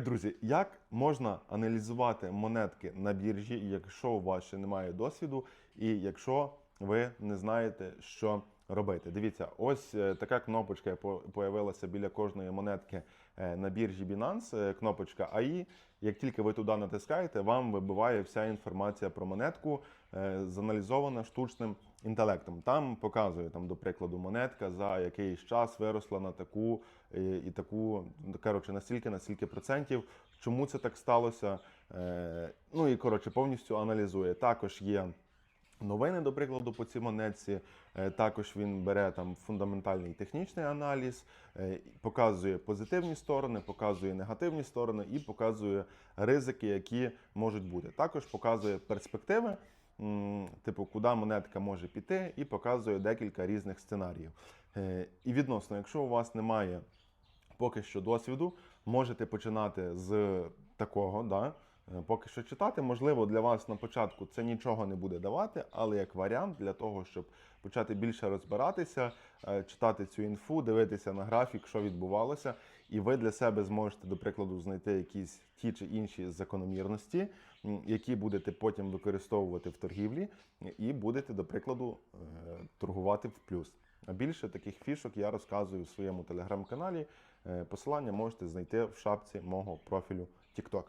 Так, друзі, як можна аналізувати монетки на біржі, якщо у вас ще немає досвіду, і якщо ви не знаєте, що робити? Дивіться, ось е, така кнопочка появилася біля кожної монетки е, на біржі Binance, е, кнопочка AI. Як тільки ви туди натискаєте, вам вибиває вся інформація про монетку, заналізована штучним інтелектом. Там показує там, до прикладу, монетка за якийсь час виросла на таку і таку, коротше, настільки, настільки процентів. Чому це так сталося? Ну і коротше, повністю аналізує. Також є. Новини, до прикладу, по цій монетці. Е, Також він бере там фундаментальний технічний аналіз, е, показує позитивні сторони, показує негативні сторони і показує ризики, які можуть бути. Також показує перспективи, типу, куди монетка може піти, і показує декілька різних сценаріїв. Е, І відносно, якщо у вас немає поки що досвіду, можете починати з такого, да, поки що читати. Можливо, для вас на початку це нічого не буде давати, але як варіант для того, щоб почати більше розбиратися, е, читати цю інфу, дивитися на графік, що відбувалося, і ви для себе зможете, до прикладу, знайти якісь ті чи інші закономірності, які будете потім використовувати в торгівлі, і будете, до прикладу, е, торгувати в плюс. А більше таких фішок я розказую в своєму телеграм-каналі. Е, Посилання можете знайти в шапці мого профілю TikTok.